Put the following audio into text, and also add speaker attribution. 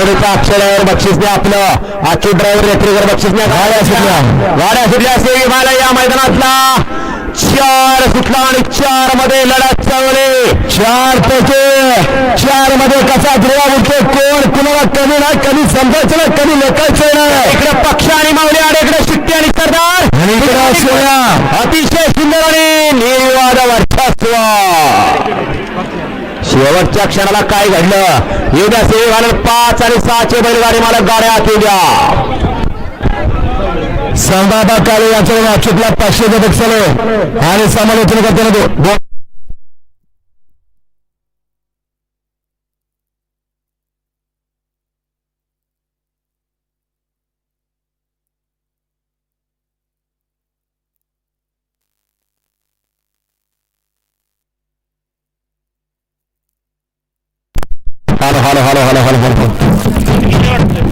Speaker 1: जोडीचा अक्षरावर बक्षीस द्या आपलं. आखी ड्रायव्हर रेफ्रीवर बक्षीस द्या. गाड्या सुटल्या. गाड्या सुटल्या असे मला या मैदानातला. चार सुटला आणि चारमध्ये लढत चांगली. चार पैकी चारमध्ये कसा ध्रुवा उठतो कोण कुणाला कमी नाही कधी समजायचं नाही कधी लेखायचं नाही. इकडे पक्ष आणि माऊली आणि इकडे शिट्टी आणि सरदार. अतिशय सुंदर आणि निर्वाद वर्चस्व शेवटच्या क्षणाला काय घडलं? येत्या द्या सेवी घालून पाच आणि सहाचे बैलगाडी मला गाड्या केल्या संभाबा काळे यांच्या अचूकला पाचशे बक्षाले आणि समालोचन करताना 好的，好的，好的，好的，好的，好的。